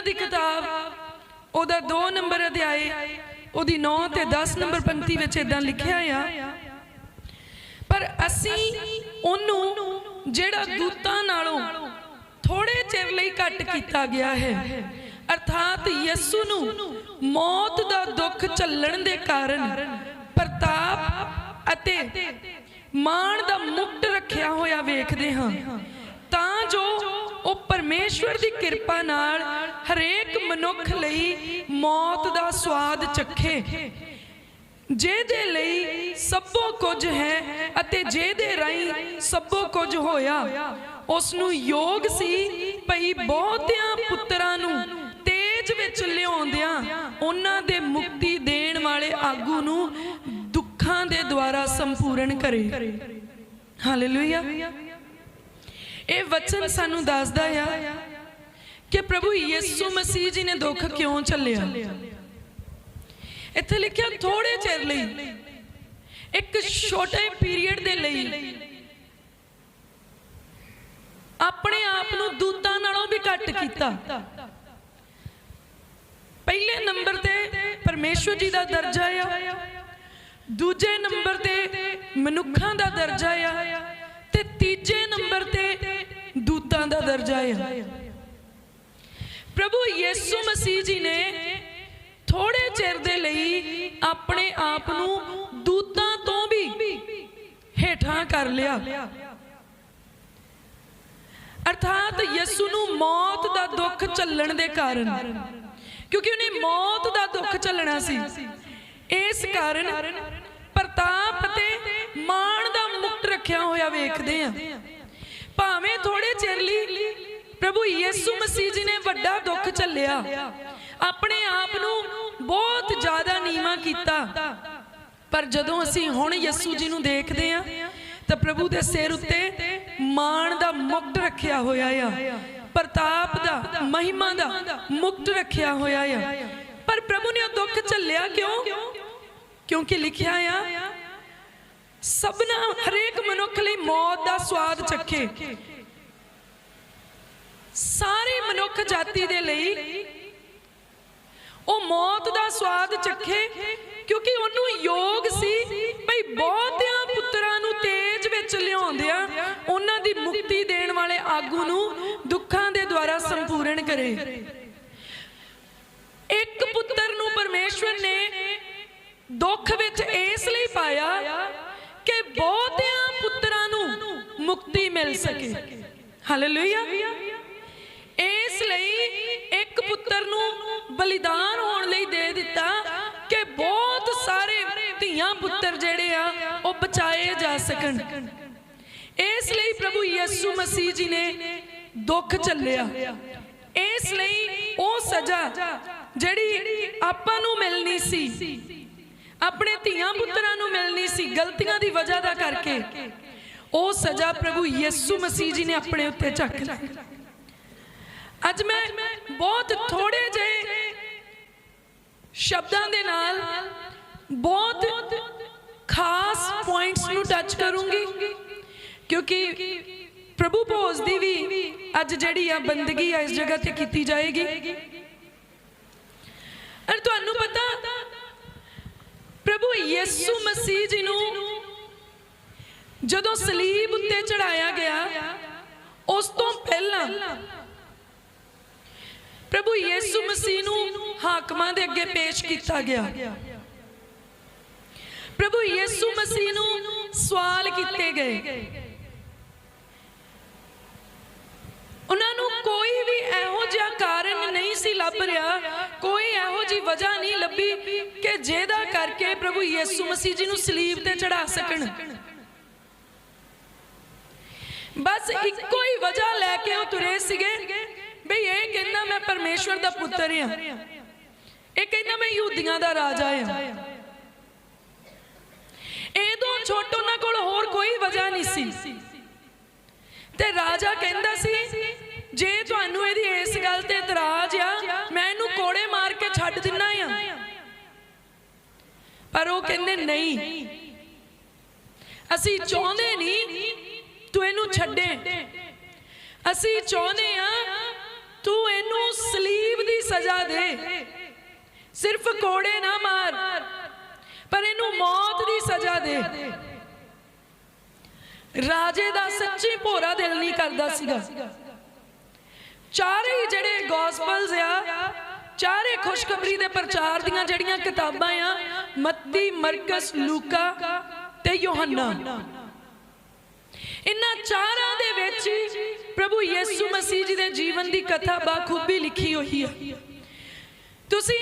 ਗਲਤੀਆਂ ਦੀ ਕਿਤਾਬ, ਉਹਦਾ 2 ਨੰਬਰ ਅਧਿਆਏ, ਉਹਦੀ 9 ਤੇ 10 ਨੰਬਰ ਪੰਕਤੀ ਵਿੱਚ ਇਦਾਂ ਲਿਖਿਆ ਆ, ਪਰ ਅਸੀਂ ਉਹਨੂੰ, ਜਿਹੜਾ ਦੂਤਾਂ ਨਾਲੋਂ ਥੋੜੇ ਚਿਰ ਲਈ ਘੱਟ ਕੀਤਾ ਗਿਆ ਹੈ, ਅਰਥਾਤ ਯਿਸੂ ਨੂੰ ਮੌਤ ਦਾ ਦੁੱਖ ਝੱਲਣ ਦੇ ਕਾਰਨ ਪ੍ਰਤਾਪ ਅਤੇ ਮਾਣ ਦਾ ਮੁਕਤ ਰੱਖਿਆ ਹੋਇਆ ਵੇਖਦੇ ਹਾਂ, ਤਾਂ ਜੋ ਉਹ ਪਰਮੇਸ਼ਵਰ ਦੀ ਕਿਰਪਾ ਨਾਲ ਹਰੇਕ ਮਨੁੱਖ ਲਈ ਮੌਤ ਦਾ ਸਵਾਦ ਚੱਖੇ। ਜਿਹਦੇ ਲਈ ਸਭੋ ਕੁਝ ਹੈ ਅਤੇ ਜਿਹਦੇ ਰਾਹੀਂ ਸਭੋ ਕੁਝ ਹੋਇਆ ਉਸ ਨੂੰ ਯੋਗ ਸੀ ਭਈ ਬਹੁਤਿਆਂ ਪੁੱਤਰਾਂ ਨੂੰ ਤੇਜ ਵਿੱਚ ਲਿਆਉਂਦਿਆਂ ਉਹਨਾਂ ਦੇ ਮੁਕਤੀ ਦੇਣ ਵਾਲੇ ਆਗੂ ਨੂੰ ਦੁੱਖਾਂ ਦੇ ਦੁਆਰਾ ਸੰਪੂਰਨ ਕਰੇ। ਹਾਲੇਲੂਇਆ ਇਹ ਵਚਨ ਸਾਨੂੰ ਦੱਸਦਾ ਆ ਕਿ ਪ੍ਰਭੂ ਯਿਸੂ ਮਸੀਹ ਜੀ ਨੇ ਦੁੱਖ ਕਿਉਂ ਝੱਲਿਆ? ਇੱਥੇ ਲਿਖਿਆ ਥੋੜੇ ਚਿਰ ਲਈ, ਇੱਕ ਛੋਟੇ ਪੀਰੀਅਡ ਦੇ ਲਈ, ਆਪਣੇ ਆਪ ਨੂੰ ਦੂਤਾਂ ਨਾਲੋਂ ਵੀ ਘੱਟ ਕੀਤਾ। ਪਹਿਲੇ ਨੰਬਰ ਤੇ ਪਰਮੇਸ਼ਵਰ ਜੀ ਦਾ ਦਰਜਾ ਆ, ਦੂਜੇ ਨੰਬਰ ਤੇ ਮਨੁੱਖਾਂ ਦਾ ਦਰਜਾ ਆ ਦਰਜਾ ਆ ਪ੍ਰਭੂ ਯਿਸੂ ਮਸੀਹ ਜੀ ਨੇ ਥੋੜੇ ਚਿਰ ਦੇ ਲਈ ਆਪਣੇ ਆਪ ਨੂੰ ਦੂਤਾਂ ਤੋਂ ਵੀ ਹੇਠਾਂ ਕਰ ਲਿਆ। ਅਰਥਾਤ ਯਿਸੂ ਨੂੰ ਮੌਤ ਦਾ ਦੁੱਖ ਝੱਲਣ ਦੇ ਕਾਰਨ, ਕਿਉਂਕਿ ਉਹਨੇ ਮੌਤ ਦਾ ਦੁੱਖ ਝੱਲਣਾ ਸੀ। ਇਸ ਕਾਰਨ ਪ੍ਰਤਾਪ ਤੇ ਮਾਣ ਦਾ ਮੁਕਟ ਰੱਖਿਆ ਹੋਇਆ ਵੇਖਦੇ ਆ ਭਾਵੇਂ ਥੋੜੇ ਚਿਰ ਲਈ ਪ੍ਰਭੂ ਯਿਸੂ ਮਸੀਹ ਜੀ ਨੇ ਵੱਡਾ ਦੁੱਖ ਝੱਲਿਆ। ਆਪਣੇ ਆਪ ਨੂੰ ਬਹੁਤ ਜ਼ਿਆਦਾ ਨੀਵਾ ਕੀਤਾ। ਪਰ ਜਦੋਂ ਅਸੀਂ ਹੁਣ ਯਿਸੂ ਜੀ ਨੂੰ ਦੇਖਦੇ ਆ ਤਾਂ ਪ੍ਰਭੂ ਦੇ ਸਿਰ ਉੱਤੇ ਮਾਣ ਦਾ ਮੁਕਟ ਰੱਖਿਆ ਹੋਇਆ ਆ। ਪ੍ਰਤਾਪ ਦਾ, ਮਹਿਮਾ ਦਾ ਮੁਕਟ ਰੱਖਿਆ ਹੋਇਆ ਆ। ਪਰ ਪ੍ਰਭੂ ਨੇ ਉਹ ਦੁੱਖ ਝੱਲਿਆ ਕਿਉਂ? ਕਿਉਂਕਿ ਲਿਖਿਆ ਆ, ਸਭਨਾ ਹਰੇਕ ਮਨੁੱਖ ਲਈ ਮੌਤ ਦਾ ਸਵਾਦ ਚੱਖੇ। ਸਾਰੀ ਮਨੁੱਖ ਜਾਤੀ ਦੇ ਲਈ ਉਹ ਮੌਤ ਦਾ ਸਵਾਦ ਚੱਖੇ, ਕਿਉਂਕਿ ਉਹਨੂੰ ਯੋਗ ਸੀ। ਭਈ ਬਹੁਤਿਆਂ ਪੁੱਤਰਾਂ ਨੂੰ ਤੇਜ ਵਿੱਚ ਲਿਆਉਂਦਿਆਂ ਉਹਨਾਂ ਦੀ ਮੁਕਤੀ ਦੇਣ ਵਾਲੇ ਆਗੂ ਨੂੰ ਦੁੱਖਾਂ ਦੇ ਦੁਆਰਾ ਸੰਪੂਰਨ ਕਰੇ। ਇੱਕ ਪੁੱਤਰ ਨੂੰ ਪਰਮੇਸ਼ਵਰ ਨੇ ਦੁੱਖ ਵਿੱਚ ਇਸ ਲਈ ਪਾਇਆ ਕਿ ਬਹੁਤਿਆਂ ਪੁੱਤਰਾਂ ਨੂੰ ਮੁਕਤੀ ਮਿਲ ਸਕੇ। ਹਾਲੇਲੂਇਆ ਇਸ ਪੁੱਤਰ ਨੂੰ ਬਲੀਦਾਨ ਹੋਣ ਲਈ ਦੇ ਦਿੱਤਾ ਕਿ ਬਹੁਤ ਸਾਰੇ ਧੀਆਂ ਪੁੱਤਰ ਜਿਹੜੇ ਆ, ਉਹ ਬਚਾਏ ਜਾ ਸਕਣ। ਇਸ ਲਈ ਪ੍ਰਭੂ ਯਿਸੂ ਮਸੀਹ ਜੀ ਨੇ ਦੁੱਖ ਝੱਲਿਆ। ਇਸ ਲਈ ਉਹ ਸਜ਼ਾ ਜਿਹੜੀ ਆਪਾਂ ਨੂੰ ਮਿਲਣੀ ਸੀ, ਆਪਣੇ ਧੀਆਂ ਪੁੱਤਰਾਂ ਨੂੰ ਮਿਲਣੀ ਸੀ, ਗਲਤੀਆਂ ਦੀ ਵਜ੍ਹਾ ਦਾ ਕਰਕੇ, ਉਹ ਸਜ਼ਾ ਪ੍ਰਭੂ ਯਿਸੂ ਮਸੀਹ ਜੀ ਨੇ ਆਪਣੇ ਉੱਤੇ ਚੱਕ ਲਈ। ਅੱਜ ਮੈਂ ਬਹੁਤ ਥੋੜੇ ਜਿਹੇ ਸ਼ਬਦਾਂ ਦੇ ਨਾਲ ਬਹੁਤ ਖਾਸ ਪੁਆਇੰਟਸ ਨੂੰ ਟੱਚ ਕਰੂੰਗੀ, ਕਿਉਂਕਿ ਪ੍ਰਭੂ ਭੋਜ ਦੀ ਵੀ ਅੱਜ ਜਿਹੜੀ ਆ ਬੰਦਗੀ ਆ ਇਸ ਜਗ੍ਹਾ ਤੇ ਕੀਤੀ ਜਾਏਗੀ। ਅਰ ਤੁਹਾਨੂੰ ਪਤਾ, ਪ੍ਰਭੂ ਯਿਸੂ ਮਸੀਹ ਜੀ ਨੂੰ ਜਦੋਂ ਸਲੀਬ ਉੱਤੇ ਚੜਾਇਆ ਗਿਆ, ਉਸ ਤੋਂ ਪਹਿਲਾਂ ਪ੍ਰਭੂ ਯਿਸੂ ਮਸੀਹ ਨੂੰ ਹਾਕਮਾਂ ਦੇ ਅੱਗੇ ਪੇਸ਼ ਕੀਤਾ ਗਿਆ। ਪ੍ਰਭੂ ਯਿਸੂ ਮਸੀਹ ਨੂੰ ਸਵਾਲ ਕੀਤੇ ਗਏ। ਉਹਨਾਂ ਨੂੰ ਕੋਈ ਵੀ ਇਹੋ ਜਿਹਾ ਕਾਰਨ ਨਹੀਂ ਸੀ ਲੱਭ ਰਿਹਾ, ਕੋਈ ਇਹੋ ਜੀ ਵਜ੍ਹਾ ਨਹੀਂ ਲੱਭੀ ਕਿ ਜਿਹਦਾ ਕਰਕੇ ਪ੍ਰਭੂ ਯਿਸੂ ਮਸੀਹ ਜੀ ਨੂੰ ਸਲੀਬ ਤੇ ਚੜਾ ਸਕਣ। ਬਸ ਇੱਕੋ ਹੀ ਵਜ੍ਹਾ ਲੈ ਕੇ ਉਹ ਤੁਰੇ ਸੀਗੇ। ਬਈ ਇਹ ਕਹਿੰਦਾ ਮੈਂ ਪਰਮੇਸ਼ਵਰ ਦਾ ਪੁੱਤਰ ਆ ਇਹ ਕਹਿੰਦਾ ਮੈਂ ਯਹੂਦੀਆਂ ਦਾ ਰਾਜਾ ਆ ਇਹ ਤੋਂ ਛੋਟ ਉਹਨਾਂ ਕੋਲ ਹੋਰ ਕੋਈ ਵਜ੍ਹਾ ਨਹੀਂ ਸੀ। ਤੇ ਰਾਜਾ ਕਹਿੰਦਾ ਸੀ, ਜੇ ਤੁਹਾਨੂੰ ਇਹਦੀ ਇਸ ਗੱਲ ਤੇ ਇਤਰਾਜ਼ ਆ, ਮੈਂ ਇਹਨੂੰ ਕੋੜੇ ਮਾਰ ਕੇ ਛੱਡ ਦਿੰਨਾ ਆ। ਪਰ ਉਹ ਕਹਿੰਦੇ ਨਹੀਂ। ਅਸੀਂ ਚਾਹੁੰਦੇ ਨਹੀਂ, ਤੂੰ ਇਹਨੂੰ ਛੱਡੇ। ਅਸੀਂ ਚਾਹੁੰਦੇ ਆ ਤੂੰ ਇਹਨੂੰ ਸਲੀਬ ਦੀ ਸਜ਼ਾ ਦੇ। ਸਿਰਫ ਕੋੜੇ ਨਾ ਮਾਰ, ਪਰ ਇਹਨੂੰ ਮੌਤ ਦੀ ਸਜ਼ਾ ਦੇ। ਰਾਜੇ ਦਾ ਸੱਚੀ ਭੋਰਾ ਦਿਲ ਨਹੀਂ ਕਰਦਾ ਸੀਗਾ। ਚਾਰੇ ਜਿਹੜੇ ਗੋਸਪਲਸ ਆ, ਚਾਰੇ ਖੁਸ਼ਖਬਰੀ ਦੇ ਪ੍ਰਚਾਰ ਦੀਆਂ ਜਿਹੜੀਆਂ ਕਿਤਾਬਾਂ ਆ, ਮੱਤੀ, ਮਰਕਸ, ਲੂਕਾ ਤੇ ਯੋਹੰਨਾ। ਇਨ੍ਹਾਂ ਚਾਰਾਂ ਦੇ ਵਿੱਚ ਪ੍ਰਭੂ ਯਿਸੂ ਮਸੀਹ ਜੀ ਦੇ ਜੀਵਨ ਦੀ ਕਥਾ ਬਾਖੂਬੀ ਲਿਖੀ ਹੋਈ ਹੈ। ਤੁਸੀਂ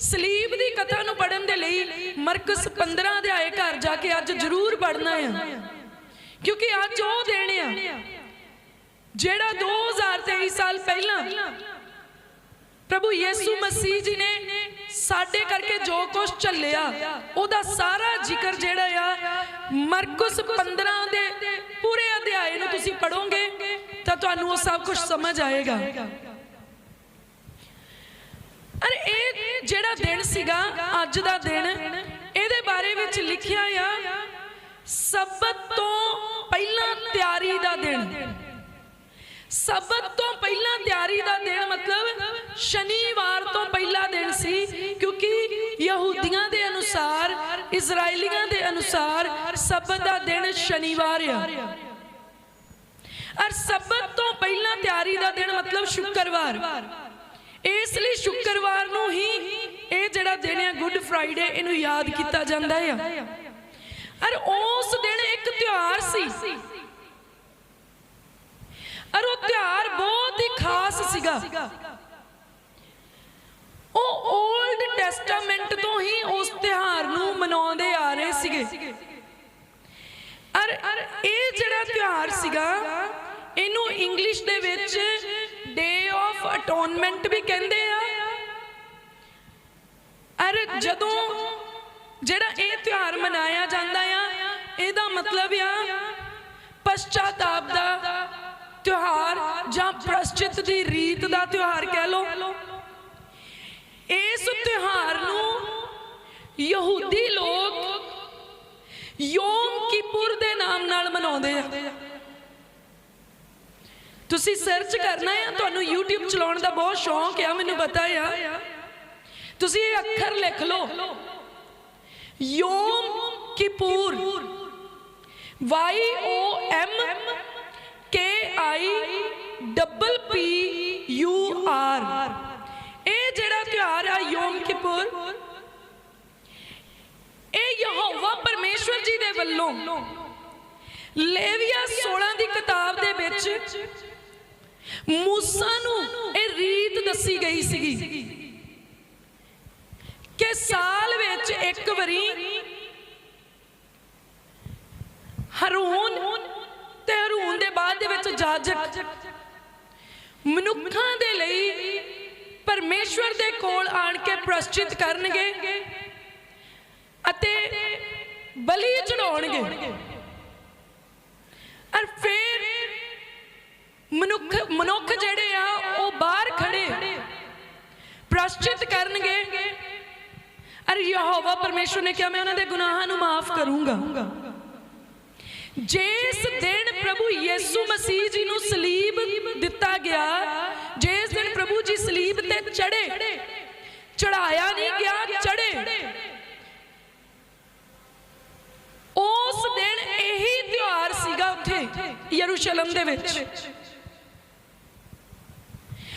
ਸਲੀਬ ਦੀ ਕਥਾ ਨੂੰ ਪੜਨ ਦੇ ਲਈ ਮਰਕਸ 15 ਅਧਿਆਏ ਘਰ ਜਾ ਕੇ ਅੱਜ ਜ਼ਰੂਰ ਪੜਨਾ ਹੈ। ਕਿਉਂਕਿ ਅੱਜ ਉਹ ਦੇਣ ਆ ਜਿਹੜਾ 2023 ਸਾਲ ਪਹਿਲਾਂ ਪ੍ਰਭੂ ਯਿਸੂ ਮਸੀਹ ਜੀ ਨੇ ਸਾਡੇ ਕਰਕੇ ਜੋ ਕੁਝ ਚੱਲਿਆ ਉਹਦਾ ਸਾਰਾ ਜ਼ਿਕਰ ਜਿਹੜਾ ਆ, ਮਰਕਸ 15 ਦੇ ਪੂਰੇ ਅਧਿਆਏ ਨੂੰ ਤੁਸੀਂ ਪੜੋਗੇ ਤਾਂ ਤੁਹਾਨੂੰ ਉਹ ਸਭ ਕੁਝ ਸਮਝ ਆਏਗਾ। ਅਰੇ ਇਹ ਜਿਹੜਾ ਦਿਨ ਸੀਗਾ, ਅੱਜ ਦਾ ਦਿਨ, ਇਹਦੇ ਬਾਰੇ ਵਿੱਚ ਲਿਖਿਆ ਆ, ਸਬਤ ਤੋਂ ਪਹਿਲਾਂ ਤਿਆਰੀ ਦਾ ਦਿਨ। ਸਬਤ ਤੋਂ ਪਹਿਲਾਂ ਤਿਆਰੀ ਦਾ ਦਿਨ ਮਤਲਬ ਸ਼ਨੀਵਾਰ ਤੋਂ ਪਹਿਲਾ ਦਿਨ ਸੀ, ਕਿਉਂਕਿ ਯਹੂਦੀਆਂ ਦੇ ਅਨੁਸਾਰ ਇਜ਼ਰਾਈਲੀਆਂ ਦੇ ਅਨੁਸਾਰ ਸਬਤ ਦਾ ਦਿਨ ਸ਼ਨੀਵਾਰ ਆ। ਔਰ ਸਬਤ ਤੋਂ ਪਹਿਲਾਂ ਤਿਆਰੀ ਦਾ ਦਿਨ ਮਤਲਬ ਸ਼ੁੱਕਰਵਾਰ। ਇਸ ਲਈ ਸ਼ੁੱਕਰਵਾਰ ਨੂੰ ਹੀ ਇਹ ਜਿਹੜਾ ਦਿਨ ਹੈ ਗੁੱਡ ਫਰਾਈਡੇ, ਇਹਨੂੰ ਯਾਦ ਕੀਤਾ ਜਾਂਦਾ ਹੈ ਔਰ ਉਸ ਦਿਨ ਇੱਕ ਤਿਉਹਾਰ ਸੀ ਔਰ ਉਹ ਤਿਉਹਾਰ ਬਹੁਤ ਹੀ ਖਾਸ ਸੀਗਾ। ਉਹ 올ਡ ਟੈਸਟਾਮੈਂਟ ਤੋਂ ਹੀ ਉਸ ਤਿਉਹਾਰ ਨੂੰ ਮਨਾਉਂਦੇ ਆ ਰਹੇ ਸੀਗੇ। ਔਰ ਇਹ ਜਿਹੜਾ ਤਿਉਹਾਰ ਸੀਗਾ, ਇਹਨੂੰ ਇੰਗਲਿਸ਼ ਦੇ ਵਿੱਚ ਡੇ ਆਫ ਅਟੋਨਮੈਂਟ ਵੀ ਕਹਿੰਦੇ ਆ। ਔਰ ਜਦੋਂ ਜਿਹੜਾ ਇਹ ਤਿਉਹਾਰ ਮਨਾਇਆ ਜਾਂਦਾ ਆ, ਇਹਦਾ ਮਤਲਬ ਆ ਪਛਤਾਤਾਪ ਦਾ ਤਿਉਹਾਰ ਜਾਂ ਪ੍ਰਸ਼ਚਿਤ ਦੀ ਰੀਤ ਦਾ ਤਿਉਹਾਰ ਕਹਿ ਲਓ। ਇਸ ਤਿਉਹਾਰ ਨੂੰ ਯਹੂਦੀ ਲੋਕ ਯੋਮ ਕਿਪੁਰ ਦੇ ਨਾਮ ਨਾਲ ਮਨਾਉਂਦੇ ਆ। ਤੁਸੀਂ ਸਰਚ ਕਰਨਾ ਹੈ ਤੁਹਾਨੂੰ YouTube ਚਲਾਉਣ ਦਾ ਬਹੁਤ ਸ਼ੌਂਕ ਆ, ਮੈਨੂੰ ਪਤਾ ਆ। ਤੁਸੀਂ ਇਹ ਅੱਖਰ ਲਿਖ ਲਓ। Yom Kippur, Y O M K double P U R ਇਹ ਜਿਹੜਾ ਤਿਉਹਾਰ ਆ ਯੋਮ ਕਿਪੁਰ, ਇਹ ਯਹੋਵਾ ਪਰਮੇਸ਼ਵਰ ਜੀ ਦੇ ਵੱਲੋਂ ਲੇਵੀਆ 16 ਦੀ ਕਿਤਾਬ ਦੇ ਵਿੱਚ ਮੂਸਾ ਨੂੰ ਇਹ ਰੀਤ ਦੱਸੀ ਗਈ ਸੀਗੀ ਕਿ ਸਾਲ ਵਿੱਚ ਇੱਕ ਵਾਰੀ ਹਰੂਨ ਹਰੂਨ ਦੇ ਵਿੱਚ ਜਾਜਕ ਮਨੁੱਖਾਂ ਦੇ ਲਈ ਪਰਮੇਸ਼ਵਰ ਦੇ ਕੋਲ ਆਣ ਕੇ ਪ੍ਰਸ਼ਚਿਤ ਕਰਨਗੇ ਅਤੇ ਬਲੀ ਚੜਾਉਣਗੇ ਔਰ ਫਿਰ ਮਨੁੱਖ ਮਨੁੱਖ ਜਿਹੜੇ ਆ, ਉਹ ਬਾਹਰ ਖੜੇ, ਪ੍ਰਸ਼ਚਿਤ ਕਰਨਗੇ। ਔਰ ਯਹੋਵਾ ਪਰਮੇਸ਼ਵਰ ਨੇ ਕਿਹਾ, ਮੈਂ ਉਹਨਾਂ ਦੇ ਗੁਨਾਹਾਂ ਨੂੰ ਮਾਫ ਕਰੂੰਗਾ। ਜਿਸ ਦਿਨ ਪ੍ਰਭੂ ਯਿਸੂ ਮਸੀਹ ਜੀ ਨੂੰ ਸਲੀਬ ਦਿੱਤਾ ਗਿਆ ਜਿਸ ਦਿਨ ਪ੍ਰਭੂ ਜੀ ਸਲੀਬ ਤੇ ਚੜੇ ਚੜਾਇਆ ਨਹੀਂ ਗਿਆ ਚੜੇ ਉਸ ਦਿਨ ਇਹੀ ਤਿਉਹਾਰ ਸੀਗਾ ਉੱਥੇ ਯਰੂਸ਼ਲਮ ਦੇ ਵਿੱਚ।